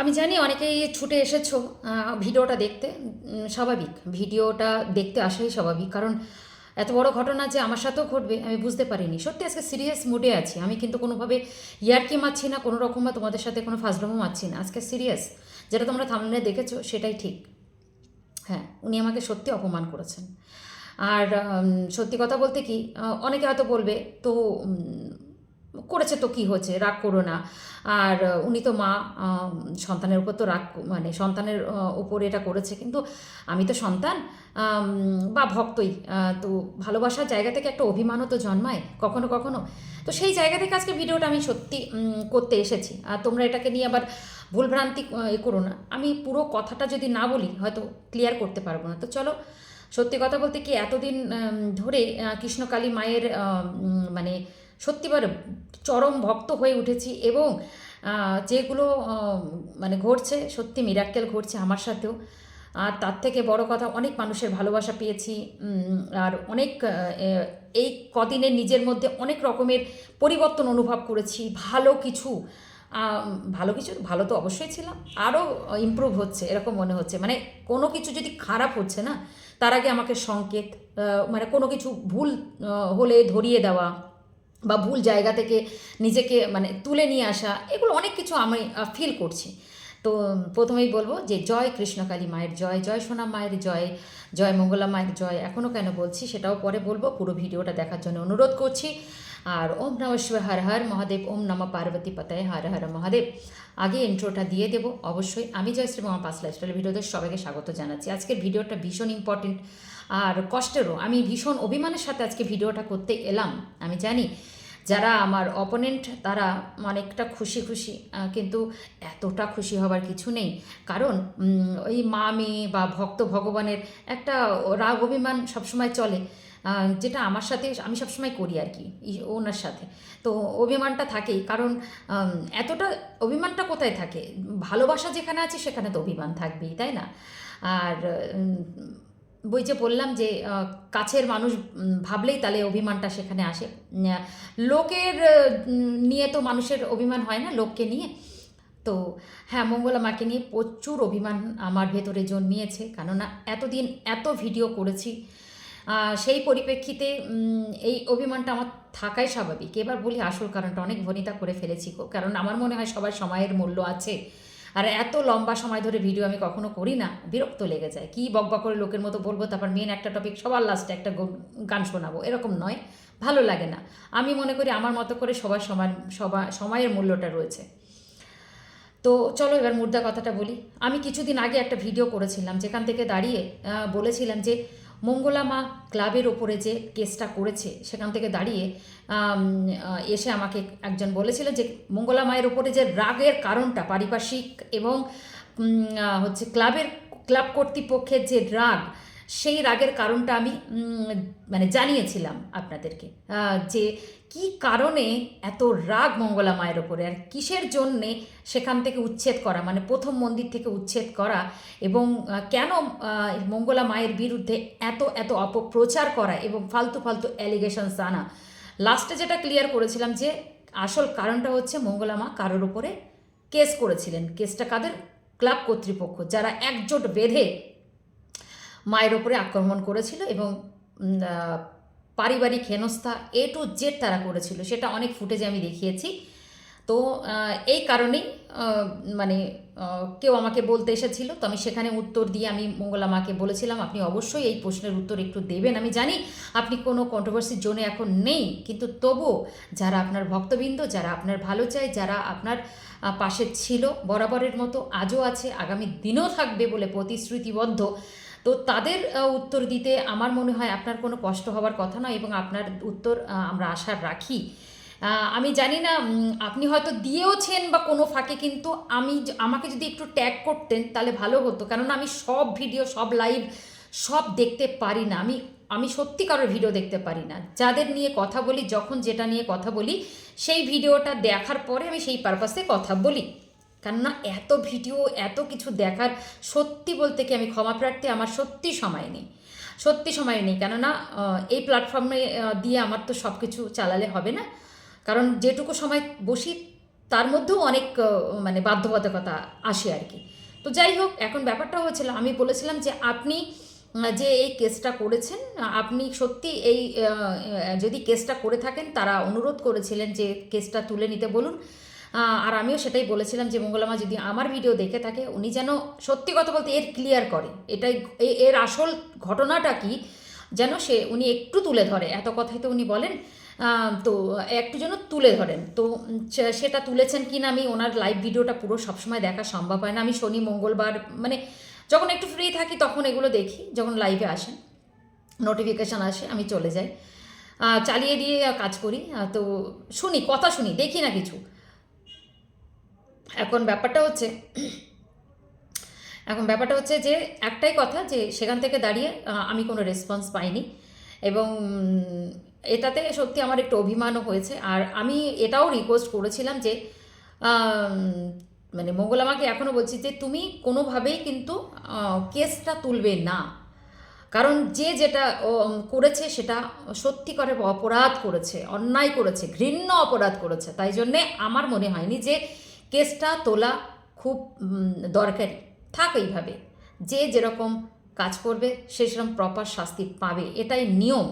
আমি জানি অনেকেই ছুটে এসেছ ভিডিওটা দেখতে স্বাভাবিক। ভিডিওটা দেখতে আসাই স্বাভাবিক, কারণ এত বড় ঘটনা যে আমার সাথেও ঘটবে, আমি বুঝতে পারিনি। সত্যি আজকে সিরিয়াস মুডে আছি। আমি কিন্তু কোনোভাবে ইয়ারকি মারছি না, কোনো রকম বা তোমাদের সাথে কোনো ফাজলামও মারছি না। আজকে সিরিয়াস যেটা তোমরা থামলে দেখেছ, সেটাই ঠিক। হ্যাঁ উনি আমাকে সত্যি অপমান করেছেন। আর সত্যি কথা বলতে কি অনেকে হয়তো বলবে, তো করেছে তো কি হয়েছে? রাগ করো না। আর উনি তো মা সন্তানের উপর তো রাগ মানে সন্তানের উপর এটা করেছে। কিন্তু আমি তো সন্তান বা ভক্তই তো ভালোবাসার জায়গা থেকে একটা অভিমানও তো জন্মায় কখনো কখনো। তো সেই জায়গা থেকে আজকে ভিডিওটা আমি সত্যি করতে এসেছি। আর তোমরা এটাকে নিয়ে আবার ভুলভ্রান্তি এ করো না। আমি পুরো কথাটা যদি না বলি, হয়তো ক্লিয়ার করতে পারব না। তো চলো, সত্যি কথা বলতে কি, এতদিন ধরে কৃষ্ণকালী মায়ের মানে সত্যিবার চরম ভক্ত হয়ে উঠেছি এবং যেগুলো মানে ঘটছে, সত্যি মিরাক্কেল ঘটছে আমার সাথেও। আর তার থেকে বড় কথা, অনেক মানুষের ভালোবাসা পেয়েছি আর অনেক এই কদিনে নিজের মধ্যে অনেক রকমের পরিবর্তন অনুভব করেছি, ভালো কিছু ভালো কিছু, ভালো তো অবশ্যই ছিলাম আরও ইমপ্রুভ হচ্ছে, এরকম মনে হচ্ছে। মানে কোনো কিছু যদি খারাপ হচ্ছে না, তার আগে আমাকে সংকেত মানে কোনো কিছু ভুল হলে ধরিয়ে দেওয়া বা ভুল জায়গা থেকে নিজেকে মানে তুলে নিয়ে আসা, এগুলো অনেক কিছু আমি ফিল করছি। তো প্রথমেই বলব যে জয় কৃষ্ণকালী মায়ের জয় জয় সোনা মায়ের জয় জয় মঙ্গলা মায়ের জয় এখনও কেন বলছি সেটাও পরে বলব, পুরো ভিডিওটা দেখার জন্য অনুরোধ করছি। আর ওম নম শিব হর হর মহাদেব, ওম নম পার্বতী পতায়, হর হর মহাদেব। আগে ইন্ট্রোটা দিয়ে দেবো, অবশ্যই আমি জয়শ্রী মামা পাস লাইফস্টাইল ভিডিওতে সবাইকে স্বাগত জানাচ্ছি। আজকের ভিডিওটা ভীষণ ইম্পর্টেন্ট আর কষ্টেরও। আমি ভীষণ অভিমানের সাথে আজকে ভিডিওটা করতে এলাম। আমি জানি যারা আমার অপোনেন্ট তারা অনেকটা খুশি খুশি কিন্তু এতটা খুশি হবার কিছু নেই। কারণ ওই মা মেয়ে বা ভক্ত ভগবানের একটা রাগ অভিমান সবসময় চলে। যেটা আমার সাথে, আমি সবসময় করি আর কি ওনার সাথে। তো অভিমানটা থাকেই। কারণ এতটা অভিমানটা কোথায় থাকে? ভালোবাসা যেখানে আছে, সেখানে তো অভিমান থাকবেই, তাই না? আর বই যে বললাম যে কাছের মানুষ ভাবলেই তাহলে অভিমানটা সেখানে আসে। লোকের নিয়ে তো মানুষের অভিমান হয় না লোককে নিয়ে। তো হ্যাঁ মঙ্গলা মাকে নিয়ে প্রচুর অভিমান আমার ভেতরে জন্মিয়েছে। কেননা এতদিন এত ভিডিও করেছি। সেই পরিপ্রেক্ষিতে এই অভিমানটা আমার থাকাই স্বাভাবিক। এবার বলি আসল কারণটা, অনেক ভনিতা করে ফেলেছি কারণ আমার মনে হয় সবার সময়ের মূল্য আছে। আর এত লম্বা সময় ধরে ভিডিও আমি কখনো করি না, বিরক্ত লেগে যায়। কি বকবা করে লোকের মতো বলব, তারপর মেন একটা টপিক সবার লাস্টে একটা গান শোনাবো, এরকম নয়। ভালো লাগে না। আমি মনে করি আমার মতো করে সবার সময় সবার সময়ের মূল্যটা রয়েছে। তো চলো এবার মুদ্রা কথাটা বলি। আমি কিছুদিন আগে একটা ভিডিও করেছিলাম, যেখান থেকে দাঁড়িয়ে বলেছিলাম যে মঙ্গলা মা ক্লাবের ওপরে যে কেসটা করেছে, সেখান থেকে দাঁড়িয়ে এসে আমাকে একজন বলেছিল যে মঙ্গলা মায়ের ওপরে যে রাগের কারণটা, পারিপার্শ্বিক এবং হচ্ছে ক্লাবের, ক্লাব কর্তৃপক্ষের যে রাগ সেই রাগের কারণটা আমি মানে জানিয়েছিলাম আপনাদেরকে যে কি কারণে এত রাগ মঙ্গলা মায়ের ওপরে আর কিসের জন্যে সেখান থেকে উচ্ছেদ করা মানে প্রথম মন্দির থেকে উচ্ছেদ করা এবং কেন মঙ্গলা মায়ের বিরুদ্ধে এত এত অপপ্রচার করা এবং ফালতু ফালতু অ্যালিগেশনস আনা? লাস্টে যেটা ক্লিয়ার করেছিলাম যে আসল কারণটা হচ্ছে মঙ্গলা মা কারোর ওপরে কেস করেছিলেন। কেসটা কাদের? ক্লাব কর্তৃপক্ষ, যারা একজোট বেঁধে মায়ের ওপরে আক্রমণ করেছিল এবং পারিবারিক হেনস্থা এ টু জেড তারা করেছিল। সেটা অনেক ফুটেজে আমি দেখিয়েছি। তো এই কারণেই মানে কেউ আমাকে বলতে এসেছিল। তো আমি সেখানে উত্তর দিয়ে আমি মঙ্গলা মাকে বলেছিলাম, আপনি অবশ্যই এই প্রশ্নের উত্তর একটু দেবেন। আমি জানি আপনি কোনো কন্ট্রোভার্সির জোনে এখন নেই, কিন্তু তবুও যারা আপনার ভক্তবৃন্দ, যারা আপনার ভালো চায়, যারা আপনার পাশে ছিল, বরাবরের মতো আজও আছে, আগামী দিনও থাকবে বলে প্রতিশ্রুতিবদ্ধ, তো তাদের উত্তর দিতে আমার মনে হয় আপনার কোনো কষ্ট হওয়ার কথা নয় এবং আপনার উত্তর আমরা আশা রাখি। আমি জানি না আপনি হয়তো দিয়েওছেন বা কোনো ফাঁকে, কিন্তু আমি আমাকে যদি একটু ট্যাগ করতেন, তাহলে ভালো হতো। কেননা আমি সব ভিডিও সব লাইভ সব দেখতে পারি না। আমি আমি সত্যি কারোর ভিডিও দেখতে পারি না। যাদের নিয়ে কথা বলি, যখন যেটা নিয়ে কথা বলি, সেই ভিডিওটা দেখার পরে আমি সেই পারপাসে কথা বলি। কেননা এত ভিডিও এত কিছু দেখার, সত্যি বলতে কি আমি ক্ষমা প্রার্থী, আমার সত্যি সময় নেই। সত্যি সময় নেই। কেননা এই প্ল্যাটফর্মে দিয়ে আমার তো সব কিছু চালালে হবে না। কারণ যেটুকু সময় বসি, তার মধ্যেও অনেক মানে বাধ্যবাধকতা আসে আর কি। তো যাই হোক, এখন ব্যাপারটা হয়েছিল, আমি বলেছিলাম যে আপনি যে এই কেসটা করেছেন, আপনি সত্যি এই যদি কেসটা করে থাকেন, তারা অনুরোধ করেছিলেন যে কেসটা তুলে নিতে বলুন। আর আমিও সেটাই বলেছিলাম যে মঙ্গলামা যদি আমার ভিডিও দেখে থাকে, উনি যেন সত্যি কথা বলতে এর ক্লিয়ার করে। এটাই এর আসল ঘটনাটা কি যেন সে উনি একটু তুলে ধরে। এত কথাই তো উনি বলেন। তো একটু যেন তুলে ধরেন। তো সেটা তুলেছেন কি না আমি ওনার লাইভ ভিডিওটা পুরো সবসময় দেখা সম্ভব হয় না। আমি শনি, মঙ্গলবার মানে যখন একটু ফ্রি থাকি তখন এগুলো দেখি, যখন লাইভে আসেন। নোটিফিকেশান আসে, আমি চলে যাই। চালিয়ে দিয়ে কাজ করি। তো শুনি, কথা শুনি, দেখি না কিছু। এখন ব্যাপারটা হচ্ছে এখন ব্যাপারটা হচ্ছে যে একটাই কথা যে সেখান থেকে দাঁড়িয়ে আমি কোনো রেসপন্স পাইনি। এবং এটাতে সত্যি আমার একটু অভিমানও হয়েছে। আর আমি এটাও রিকোয়েস্ট করেছিলাম যে মানে মঙ্গল আমাকে এখনও বলছি যে, তুমি কোনোভাবেই কিন্তু কেসটা তুলবে না। কারণ যে যেটা করেছে সেটা সত্যি করে অপরাধ করেছে, অন্যায় করেছে, ঘৃণ্য অপরাধ করেছে। তাই জন্যে আমার মনে হয়নি যে কেসটা তোলা খুব দরকারি। থাক এইভাবে। যে যেরকম কাজ করবে সে সেরকম প্রপার শাস্তি পাবে। এটাই নিয়ম।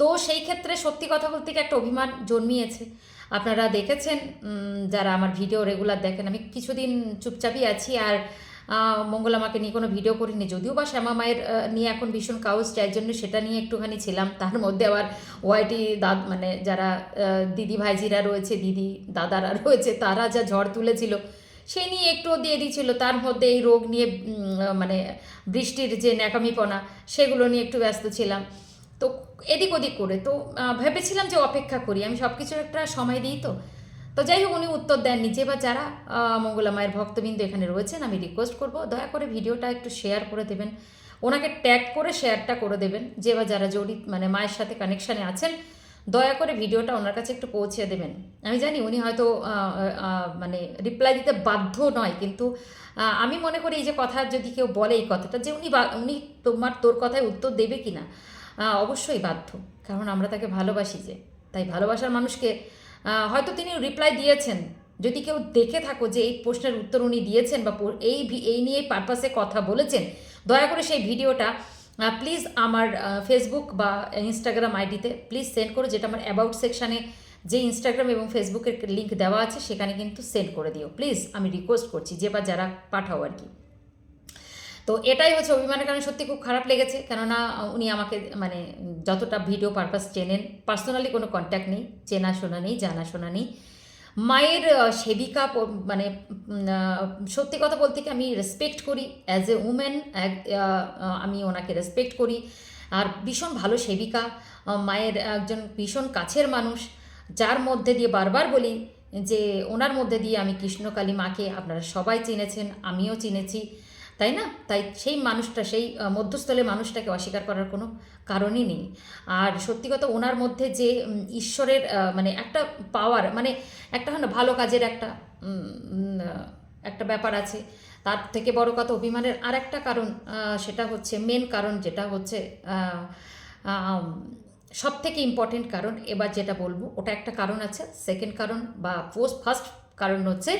তো সেই ক্ষেত্রে সত্যি কথা বলতে কি একটা অভিমান জন্মিয়েছে। আপনারা দেখেছেন যারা আমার ভিডিও রেগুলার দেখেন আমি কিছুদিন চুপচাপই আছি আর আহ, মঙ্গলামাকে নিয়ে কোনো ভিডিও করিনি। যদিও বা শ্যামা মায়ের নিয়ে এখন ভীষণ কাউজ যার জন্য সেটা নিয়ে একটুখানি ছিলাম। তার মধ্যে আবার ওয়াইটি দাদ মানে যারা দিদি ভাইজিরা রয়েছে দিদি দাদারা রয়েছে তারা যা ঝড় তুলেছিল সেই নিয়ে একটুও দিয়ে দিয়েছিল। তার মধ্যে এই রোগ নিয়ে মানে বৃষ্টির যে ন্যাকামিপনা, সেগুলো নিয়ে একটু ব্যস্ত ছিলাম। তো এদিক ওদিক করে। তো ভেবেছিলাম যে অপেক্ষা করি। আমি সব কিছুর একটা সময় দিই তো। তো যাই হোক, উনি উত্তর দেননি। যে বা যারা মঙ্গলা মায়ের ভক্তবৃন্দ এখানে রয়েছেন, আমি রিকোয়েস্ট করব, দয়া করে ভিডিওটা একটু শেয়ার করে দেবেন। ওনাকে ট্যাগ করে শেয়ারটা করে দেবেন। যে বা যারা জড়িত মানে মায়ের সাথে কানেকশানে আছেন দয়া করে ভিডিওটা ওনার কাছে একটু পৌঁছে দেবেন। আমি জানি উনি হয়তো মানে রিপ্লাই দিতে বাধ্য নয়, কিন্তু আমি মনে করি এই যে কথা যদি কেউ বলে এই কথাটা যে উনি উনি তোমার, তোর কথায় উত্তর দেবে কি না অবশ্যই বাধ্য। কারণ আমরা তাকে ভালোবাসি যে, তাই ভালোবাসার মানুষকে হয়তো তিনি রিপ্লাই দিয়েছেন। যদি কেউ দেখে থাকো যে এই প্রশ্নের উত্তর উনি দিয়েছেন বা এই এই নিয়ে পারপাসে কথা বলেছেন, দয়া করে সেই ভিডিওটা প্লিজ আমার ফেসবুক বা ইনস্টাগ্রাম আইডিতে প্লিজ সেন্ড করো, যেটা আমার অ্যাবাউট সেকশানে যে ইনস্টাগ্রাম এবং ফেসবুকের লিঙ্ক দেওয়া আছে, সেখানে কিন্তু সেন্ড করে দিও। প্লিজ আমি রিকোয়েস্ট করছি যে বা যারা পাঠাও আর কি। তো এটাই হচ্ছে অভিমানের কারণে সত্যি খুব খারাপ লেগেছে, কেননা উনি আমাকে মানে যতটা ভিডিও পারপাস চেনেন পার্সোনালি কোনো কন্ট্যাক্ট নেই চেনাশোনা নেই জানাশোনা নেই। মায়ের সেবিকা মানে সত্যি কথা বলতে কি আমি রেসপেক্ট করি। অ্যাজ এ উমেন আমি ওনাকে রেসপেক্ট করি। আর ভীষণ ভালো সেবিকা। মায়ের একজন ভীষণ কাছের মানুষ। যার মধ্যে দিয়ে বারবার বলি যে, ওনার মধ্যে দিয়ে আমি কৃষ্ণকালী মাকে আপনারা সবাই চিনেছেন, আমিও চিনেছি। তাই না? তাই সেই মানুষটা, সেই মধ্যস্থলে মানুষটাকে অস্বীকার করার কোনো কারণই নেই। আর সত্যি কথা, ওনার মধ্যে যে ঈশ্বরের মানে একটা পাওয়ার মানে একটা হয় না ভালো কাজের একটা একটা ব্যাপার আছে। তার থেকে বড় কথা অভিমানের আর একটা কারণ সেটা হচ্ছে মেন কারণ যেটা হচ্ছে সব থেকে ইম্পর্টেন্ট কারণ, এবার যেটা বলব, ওটা একটা কারণ আছে। সেকেন্ড কারণ বা ফার্স্ট কারণ হচ্ছে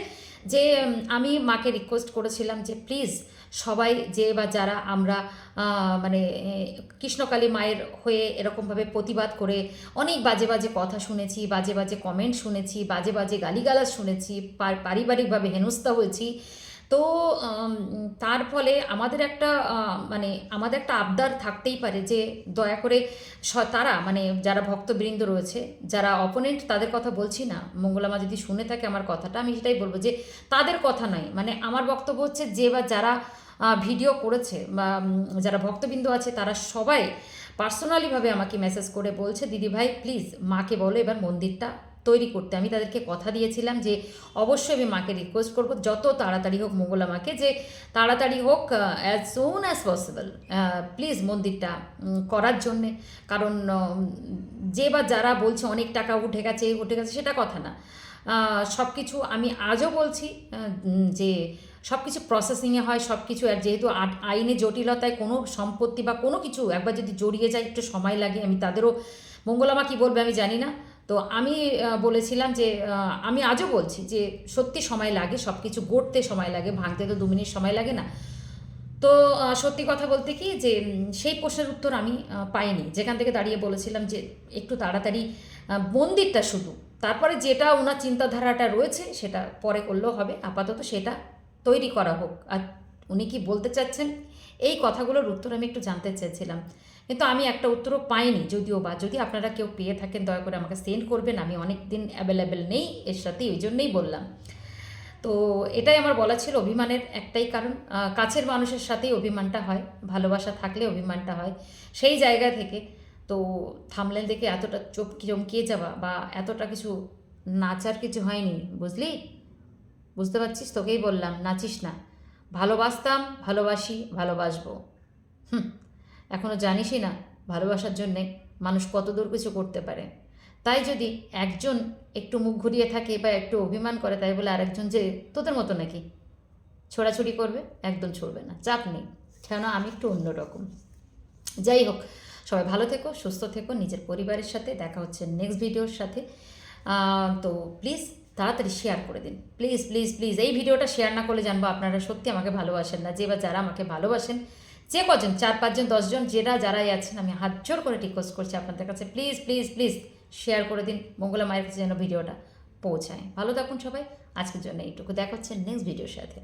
যে আমি মাকে রিকোয়েস্ট করেছিলাম যে প্লিজ সবাই যে বা যারা আমরা মানে কৃষ্ণকালী মায়ের হয়ে এরকমভাবে প্রতিবাদ করে অনেক বাজে বাজে কথা শুনেছি, বাজে বাজে কমেন্ট শুনেছি, বাজে বাজে গালিগালাজ শুনেছি পারিবারিকভাবে হেনস্থা হয়েছি তো তার ফলে আমাদের একটা মানে আমাদের একটা আবদার থাকতেই পারে যে দয়া করে তারা মানে যারা ভক্তবৃন্দ রয়েছে, যারা অপোনেন্ট তাদের কথা বলছি না। মঙ্গলামা যদি শুনে থাকে আমার কথাটা, আমি সেটাই বলব যে তাদের কথা নয় মানে আমার বক্তব্য হচ্ছে যে বা যারা ভিডিও করেছে বা যারা ভক্তবৃন্দ আছে, তারা সবাই পার্সোনালিভাবে আমাকে মেসেজ করে বলছে, দিদি ভাই প্লিজ মাকে বলো এবার মন্দিরটা তৈরি করতে। আমি তাদেরকে কথা দিয়েছিলাম যে, অবশ্যই আমি মাকে রিকোয়েস্ট করব, যত তাড়াতাড়ি হোক মঙ্গলা মাকে যে তাড়াতাড়ি হোক as soon as possible please মন্দিরটা করার জন্যে। কারণ যে বা যারা বলছে অনেক টাকা উঠে গেছে উঠে গেছে সেটা কথা না। সব কিছু আমি আজও বলছি যে সব কিছু প্রসেসিংয়ে হয় সব কিছু আর যেহেতু আইনে জটিলতায় কোনো সম্পত্তি বা কোনো কিছু একবার যদি জড়িয়ে যায়, একটু সময় লাগে, আমি তাদেরও মঙ্গলামা কী বলবে আমি জানি না। তো আমি বলেছিলাম যে আমি আজও বলছি যে, সত্যি সময় লাগে সব কিছু গড়তে সময় লাগে, ভাঙতে তো দু মিনিট সময় লাগে না। তো সত্যি কথা বলতে কি যে সেই প্রশ্নের উত্তর আমি পাইনি। যেখান থেকে দাঁড়িয়ে বলেছিলাম যে, একটু তাড়াতাড়ি মন্দিরটা শুধু, তারপরে যেটা ওনার চিন্তাধারাটা রয়েছে, সেটা পরে করলেও হবে, আপাতত সেটা তৈরি করা হোক। আর উনি কি বলতে চাচ্ছেন, এই কথাগুলোর উত্তর আমি একটু জানতে চেয়েছিলাম। কিন্তু আমি একটা উত্তরও পাইনি যদিও বা। যদি আপনারা কেউ পেয়ে থাকেন, দয়া করে আমাকে সেন্ড করবেন। আমি অনেক দিন অ্যাভেলেবেল নেই, এর সাথে ওই জন্যই বললাম। তো এটাই আমার বলা ছিল অভিমানের একটাই কারণ। কাছের মানুষের সাথেই অভিমানটা হয়, ভালোবাসা থাকলে অভিমানটা হয়। সেই জায়গা থেকে তো থামলেন দেখে এতটা চোখ চমকিয়ে যাওয়া বা এতটা কিছু নাচার কিছু হয়নি, বুঝলি? বুঝতে পারছিস? তোকেই বললাম, নাচিস না। ভালোবাসতাম, ভালোবাসি, ভালোবাসবো। এখনও জানিসই না ভালোবাসার জন্যে মানুষ কত দূর কিছু করতে পারে। তাই যদি একজন একটু মুখ ঘুরিয়ে থাকে বা একটু অভিমান করে, তাই বলে আরেকজন যে তোদের মতো নাকি? ছোড়াছুড়ি করবে? একদম ছড়বে না, চাপ নেই। কেননা আমি একটু অন্যরকম যাই হোক, সবাই ভালো থেকো, সুস্থ থেকো, নিজের পরিবারের সাথে দেখা হচ্ছে নেক্সট ভিডিওর সাথে। তো প্লিজ তাড়াতাড়ি শেয়ার করে দিন। প্লিজ প্লিজ প্লিজ এই ভিডিওটা শেয়ার না করলে জানব আপনারা সত্যি আমাকে ভালোবাসেন না, যে বা যারা আমাকে ভালোবাসেন যে কজন, চার, পাঁচজন, দশজন, যেরা, যারাই আছেন, আমি হাত জোর করে রিকোয়েস্ট করছি আপনাদের কাছে। প্লিজ প্লিজ প্লিজ শেয়ার করে দিন, মঙ্গলা মায়ের কাছে যেন ভিডিওটা পৌঁছায়। ভালো থাকুন সবাই, আজকের জন্য এইটুকু। দেখা হচ্ছে নেক্সট ভিডিওর সাথে।